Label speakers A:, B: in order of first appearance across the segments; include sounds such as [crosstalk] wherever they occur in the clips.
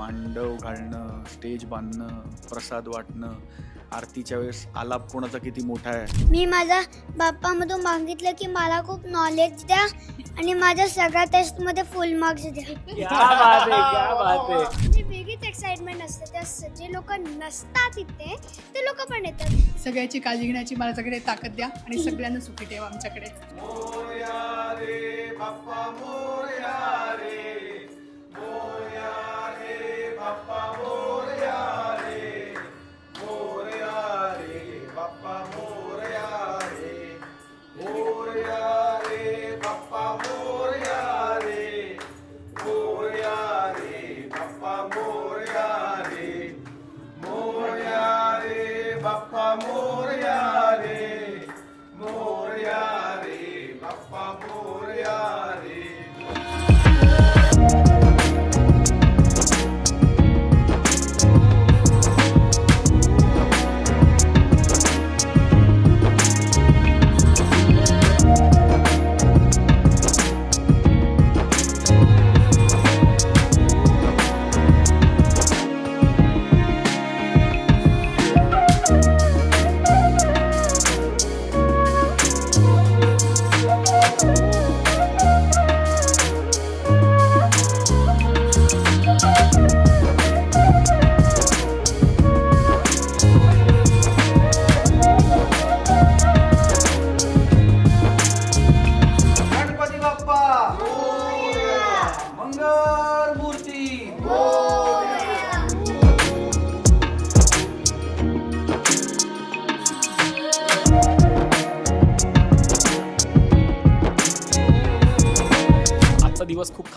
A: मांडव घालणं स्टेज बांधणं प्रसाद वाटणं आरतीच्या वेळेस आलाप कोणाचा किती मोठा आहे?
B: मी माझ्या बाप्पामधून मागितलं की मला खूप नॉलेज द्या आणि माझ्या सगळ्या टेस्टमध्ये फुल मार्क्स द्या.
C: क्या बात आहे क्या बात आहे.
B: म्हणजे वेगळीच एक्साइटमेंट असते. त्या स- जे लोक नसतात इथे. ते लोक पण येतात.
D: सगळ्याची काळजी घेण्याची माझ्याकडे ताकद द्या आणि सगळ्यांना सुखी ठेवा आमच्याकडे.
C: गणपती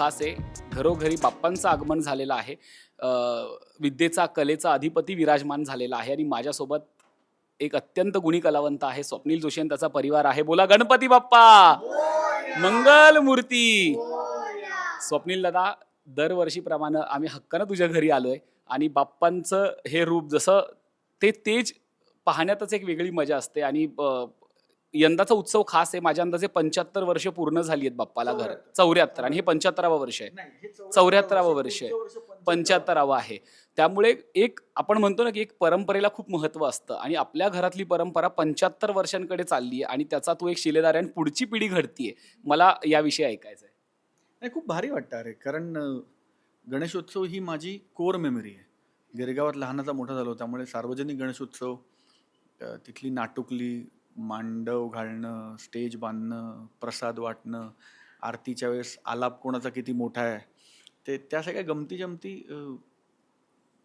C: खास आहे घरोघरी बाप्पांचं आगमन झालेलं आहे. विद्येचा कलेचा अधिपती विराजमान झालेला आहे आणि माझ्यासोबत एक अत्यंत गुणी कलावंत आहे स्वप्नील जोशी आणि त्याचा परिवार आहे. बोला गणपती बाप्पा! मंगल मूर्ती! स्वप्नील दादा दरवर्षीप्रमाणे आम्ही हक्कानं तुझ्या घरी आलोय आणि बाप्पांचं हे रूप जसं ते तेज पाहण्यातच एक वेगळी मजा असते आणि यंदाचा उत्सव खास आहे माझ्या अंदाजे पंच्याहत्तर वर्ष पूर्ण झाली आहेत बाप्पाला घर. चौऱ्याहत्तर. आणि हे पंच्याहत्तरावं वर्ष आहे. चौऱ्याहत्तरावं वर्ष आहे. पंच्याहत्तरावं आहे. त्यामुळे एक आपण म्हणतो ना की एक परंपरेला खूप महत्त्व असतं आणि आपल्या घरातली परंपरा पंच्याहत्तर वर्षांकडे चालली आहे आणि त्याचा तो एक शिलेदार आहे आणि पुढची पिढी घडतीये. मला याविषयी ऐकायचं आहे
A: नाही खूप भारी वाटतं अरे. कारण गणेशोत्सव ही माझी कोर मेमरी आहे. गिरगावात लहानाचा मोठा झालो त्यामुळे सार्वजनिक गणेशोत्सव तिथली नाटुकली मांडव घालणं स्टेज बांधणं प्रसाद वाटणं आरतीच्या वेळेस आलाप कोणाचा किती मोठा आहे ते त्या सगळ्या गमती जमती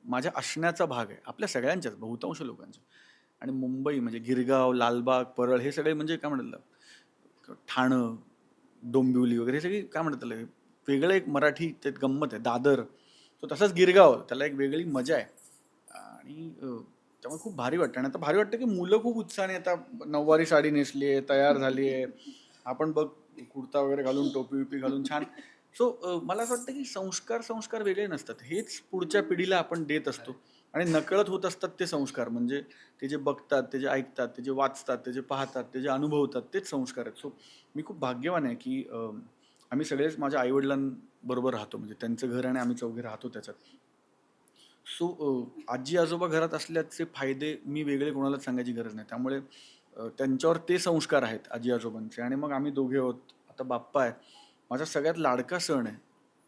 A: माझ्या असण्याचा भाग आहे. आपल्या सगळ्यांच्याच बहुतांश लोकांच्या. आणि मुंबई म्हणजे गिरगाव लालबाग परळ हे सगळे म्हणजे काय म्हणतात ठाणं डोंबिवली वगैरे हे सगळी काय म्हणतात वेगळं एक मराठी त्यात गंमत आहे. दादर. तो तसंच गिरगाव. त्याला एक वेगळी मजा आहे. आणि त्यामुळे खूप भारी वाटतं. आणि आता भारी वाटतं की मुलं खूप उत्साहाने आता नऊवारी साडी नेसली आहे तयार झाली आहे आपण बघ कुर्ता वगैरे घालून टोपी विपी घालून छान. सो मला असं वाटतं की संस्कार संस्कार वेगळे नसतात. हेच पुढच्या पिढीला आपण देत असतो. आणि नकळत होत असतात ते संस्कार. म्हणजे ते जे बघतात ते जे ऐकतात ते जे वाचतात ते जे पाहतात ते जे अनुभवतात तेच संस्कार आहेत. सो मी खूप भाग्यवान आहे की आम्ही सगळेच माझ्या आईवडिलांबरोबर राहतो. म्हणजे त्यांचं घर आणि आम्ही चौघे राहतो त्याच्यात. सो आजी आजोबा घरात असल्याचे फायदे मी वेगळे कोणालाच सांगायची गरज नाही. त्यामुळे त्यांच्यावर ते संस्कार आहेत आजी आजोबांचे आणि मग आम्ही दोघे आहोत. आता बाप्पा आहे. माझा सगळ्यात लाडका सण आहे.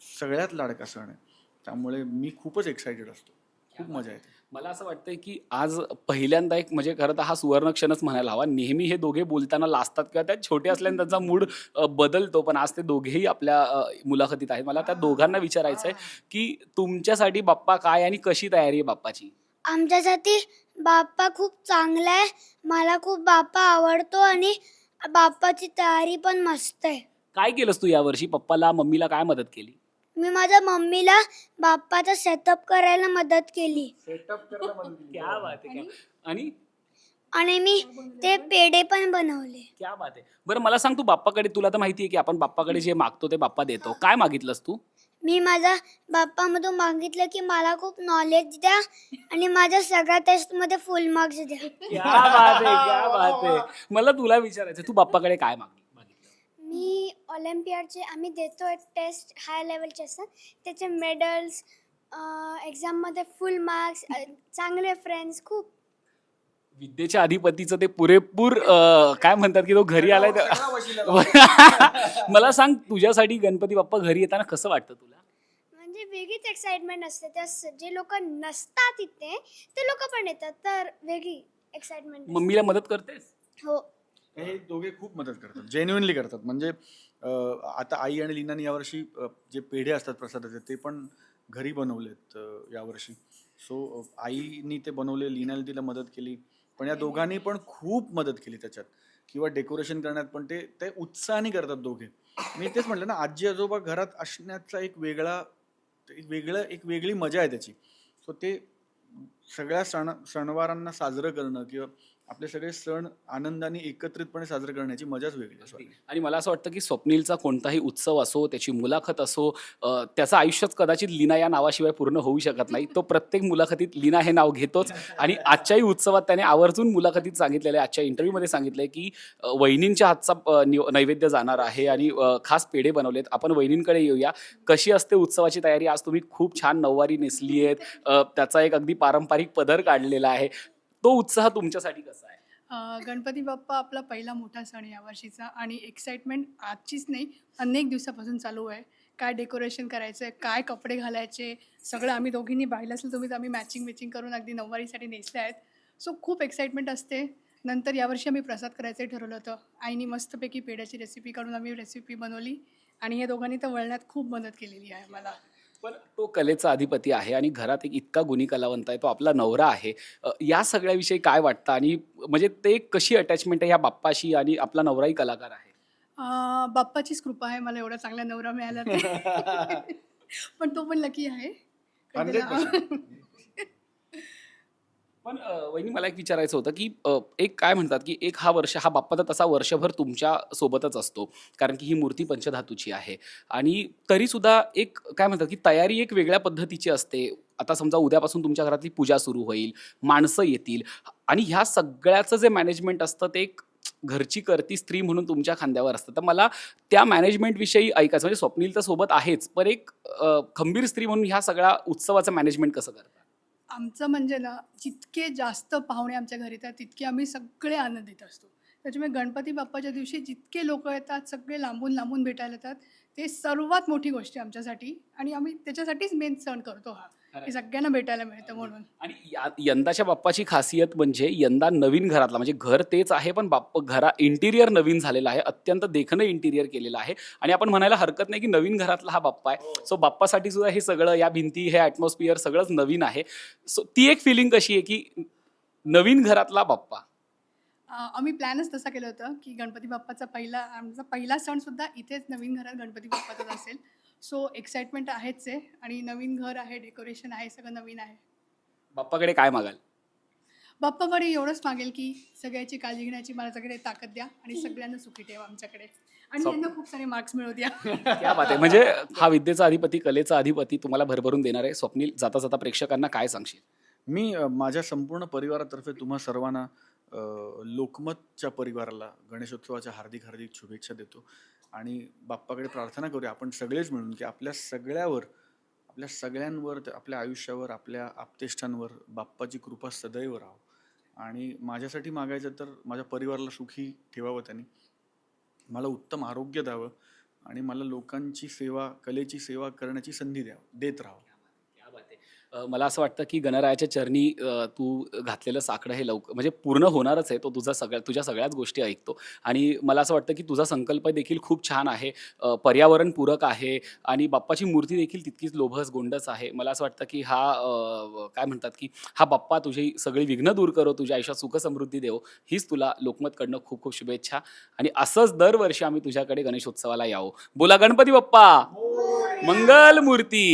A: सगळ्यात लाडका सण आहे. त्यामुळे मी खूपच एक्सायटेड असतो. खूप मजा येते.
C: मला असं वाटतंय की आज पहिल्यांदा एक म्हणजे खरं तर हा सुवर्ण क्षणच म्हणायला हवा. नेहमी हे दोघे बोलताना लाजतात किंवा त्या छोटे असल्याने त्यांचा मूड बदलतो पण आज ते दोघेही आपल्या मुलाखतीत आहेत. मला त्या दोघांना विचारायचं आहे की तुमच्यासाठी बाप्पा काय आणि कशी तयारी आहे बाप्पाची?
B: आमच्यासाठी बाप्पा खूप चांगला आहे. मला खूप बाप्पा आवडतो आणि बाप्पाची तयारी पण मस्त आहे.
C: काय केलंस तू यावर्षी? पप्पाला मम्मीला काय मदत केली?
B: मी माझ्या मम्मीला बाप्पाचा सेटअप करायला मदत केली.
C: क्या बात आहे क्या- आणि?
B: आणि? मी ते पेढे पण बनवले.
C: क्या बात आहे. बरं मला सांग तू बाप्पाकडे तुला तर माहिती आहे की आपण बाप्पाकडे जे मागतो ते बाप्पा देतो. काय मागितलंस तू?
B: मी माझ्या बाप्पामधून मागितलं की मला खूप नॉलेज द्या आणि माझ्या सगळ्या टेस्टमध्ये फुल मार्क्स द्या.
C: क्या बात आहे क्या बात आहे. मला तुला विचारायचं तू बाप्पाकडे काय माग
B: मी ऑलिम्पियाडचे आम्ही देतो टेस्ट हाय लेवलचे असतात. त्याचे मेडल्स एक्झाममध्ये फुल मार्क्स चांगले फ्रेंड्स खूप.
C: विद्येच्या अधिपतीचं ते पुरेपूर अं, काय म्हणतात की तो घरी आलाय तर- [laughs] मला सांग तुझ्यासाठी गणपती बाप्पा घरी येताना कसं वाटतं तुला?
B: म्हणजे वेगळीच एक्साइटमेंट असते. त्या स- जे लोक नसतात तिथे ते लोक पण येतात तर वेगळी एक्साइटमेंट
C: मम्मीला मदत करतेस?
B: हो.
A: हे दोघे खूप मदत करतात जेन्युनली करतात. म्हणजे अं, आता आई आणि लीनाने यावर्षी अं, जे पेढे असतात प्रसादाचे ते पण घरी बनवलेत अं, यावर्षी. सो आईनी ते बनवले लीनाने तिला मदत केली. पण या दोघांनी पण खूप मदत केली त्याच्यात. किंवा डेकोरेशन करण्यात पण ते ते उत्साहाने करतात दोघे. मी तेच म्हटलं ना आजी आजोबा घरात असण्याचा एक वेगळा एक वेगळं एक वेगळी मजा आहे त्याची. सो ते सगळ्या सण सणवारांना साजरं करणं किंवा आपले सगळे सण आनंदाने एकत्रितपणे साजरे करण्याची मजाच वेगळी असते.
C: आणि मला असं वाटतं की स्वप्नीलचा कोणताही उत्सव असो त्याची मुलाखत असो त्याचं आयुष्यात कदाचित लीना या नावाशिवाय पूर्ण होऊ शकत नाही. तो प्रत्येक मुलाखतीत लीना हे नाव घेतोच. आणि आजच्याही उत्सवात त्याने आवर्जून मुलाखतीत सांगितलेलं आहे. आजच्या इंटरव्ह्यूमध्ये सांगितलंय की वहिनींच्या हातचा निव- नैवेद्य जाणार आहे आणि खास पेढे बनवलेत. आपण वहिनींकडे येऊया. कशी असते उत्सवाची तयारी? आज तुम्ही खूप छान नऊवारी नेसली आहेत त्याचा एक अगदी पारंपरिक पदर काढलेला आहे. तो उत्साह तुमच्यासाठी कसा आहे?
D: अं, गणपती बाप्पा आपला पहिला मोठा सण आहे यावर्षीचा आणि एक्साइटमेंट आजचीच नाही अनेक दिवसापासून चालू आहे. काय डेकोरेशन करायचं आहे काय कपडे घालायचे सगळं आम्ही दोघींनी पाहिलं असेल तुम्ही तर आम्ही मॅचिंग मॅचिंग करून अगदी नऊवारीसाठी नेसले आहेत. सो खूप एक्साइटमेंट असते. नंतर यावर्षी आम्ही प्रसाद करायचं ठरवलं होतं. आईनी मस्तपैकी पेढ्याची रेसिपी काढून आम्ही रेसिपी बनवली आणि या दोघांनी तर वळण्यात खूप मदत केलेली आहे मला
C: पण तो कलेचा अधिपती आहे आणि घरात एक इतका गुणी कलावंत आहे तो आपला नवरा आहे. अ, या सगळ्याविषयी काय वाटतं? आणि म्हणजे ते कशी अटॅचमेंट आहे या बाप्पाशी आणि आपला नवराही कलाकार आहे?
D: अं, बाप्पाचीच कृपा आहे मला एवढा चांगला नवरा मिळाला ते [laughs] पण तो पण लकी आहे. कारण त्याला-
C: पण वहिनी मला एक विचारायचं होतं की अ, एक काय म्हणतात की एक हा वर्ष हा बाप्पाचा तसा वर्षभर तुमच्या सोबतच असतो कारण की ही मूर्ती पंचधातूची आहे. आणि तरी सुद्धा एक काय म्हणतात की तयारी एक वेगळ्या पद्धतीची असते. आता समजा उद्यापासून तुमच्या घरातली पूजा सुरू होईल माणसं येतील आणि ह्या सगळ्याचं जे मॅनेजमेंट असतं ते एक घरची करती स्त्री म्हणून तुमच्या खांद्यावर असतं. तर मला त्या मॅनेजमेंटविषयी ऐकायचं म्हणजे स्वप्नील तर सोबत आहेच पण एक अ, खंबीर स्त्री म्हणून ह्या सगळ्या उत्सवाचं मॅनेजमेंट कसं करतात?
D: आमचं म्हणजे ना जितके जास्त पाहुणे आमच्या घरी येतात तितके आम्ही सगळे आनंदित असतो. त्याच्यामुळे गणपती बाप्पाच्या दिवशी जितके लोक येतात सगळे लांबून लांबून भेटायला येतात ते सर्वात मोठी गोष्ट आहे आमच्यासाठी आणि आम्ही त्याच्यासाठीच मेन सण करतो हा. की सगळ्यांना भेटायला मिळतं म्हणून.
C: आणि या- यंदाच्या बाप्पाची खासियत म्हणजे यंदा नवीन घरातला म्हणजे घर तेच आहे पण बाप्प घरा इंटिरियर नवीन झालेलं आहे अत्यंत देखणं इंटिरियर केलेलं आहे. आणि आपण म्हणायला हरकत नाही की नवीन घरातला हा बाप्पा आहे. सो बाप्पासाठी सुद्धा हे सगळं या भिंती हे ॲटमॉस्फिअर सगळंच नवीन आहे. सो ती एक फिलिंग कशी आहे की नवीन घरातला बाप्पा?
D: आम्ही प्लॅनच तसा केलं होतं की गणपती बाप्पाचा पहिला आमचा पहिला सण सुद्धा इथेच नवीन घरात गणपती बाप्पाचाच असेल. सो एक्साइटमेंट आहेच आहे आणि नवीन घर आहे डेकोरेशन आहे सगळं नवीन आहे.
C: बाप्पाकडे काय मागाल?
D: बाप्पाकडे एवढंच मागेल की सगळ्याची काळजी घेण्याची माझ्याकडे ताकद द्या आणि सगळ्यांना सुखी ठेवा आमच्याकडे. आणि
C: सप-
D: यांना खूप सारे मार्क्स मिळू द्या.
C: बात आहे. म्हणजे हा विद्येचा अधिपती कलेचा अधिपती तुम्हाला भरभरून देणार आहे. स्वप्नील जाता जाता प्रेक्षकांना काय सांगशील?
A: मी अ, माझ्या संपूर्ण परिवारातर्फे तुम्हा सर्वांना लोकमतच्या परिवाराला गणेशोत्सवाच्या हार्दिक हार्दिक शुभेच्छा देतो. आणि बाप्पाकडे प्रार्थना करूया. आपण सगळेच मिळून की आपल्या सगळ्यावर आपल्या सगळ्यांवर आपल्या आयुष्यावर आपल्या आपतेष्टांवर बाप्पाची कृपा सदैव राहो आणि माझ्यासाठी मागायचं तर माझ्या परिवाराला सुखी ठेवावं त्यांनी. मला उत्तम आरोग्य द्यावं आणि मला लोकांची सेवा कलेची सेवा करण्याची संधी द्यावं देत राहावं.
C: अ, मला असं वाटतं की गणरायाच्या चरणी अ, तू घातलेलं साकडं हे लवकर म्हणजे पूर्ण होणारच आहे तो तुझा सगळ्या तुझ्या सगळ्याच गोष्टी ऐकतो. आणि मला असं वाटतं की तुझा संकल्प देखील खूप छान आहे. अ, पर्यावरणपूरक आहे आणि बाप्पाची मूर्ती देखील तितकीच लोभस गोंडच आहे. मला असं वाटतं की हा अ, काय म्हणतात की हा बाप्पा तुझी सगळी विघ्न दूर करो तुझ्या आयुष्यात सुख समृद्धी देव हीच तुला लोकमतकडनं खूप खूप शुभेच्छा. आणि असंच दरवर्षी आम्ही तुझ्याकडे गणेशोत्सवाला यावं. बोला गणपती बाप्पा! मंगल मूर्ती!